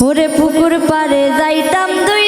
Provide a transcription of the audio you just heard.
ওরে পুকুর পারে যাইতাম দুই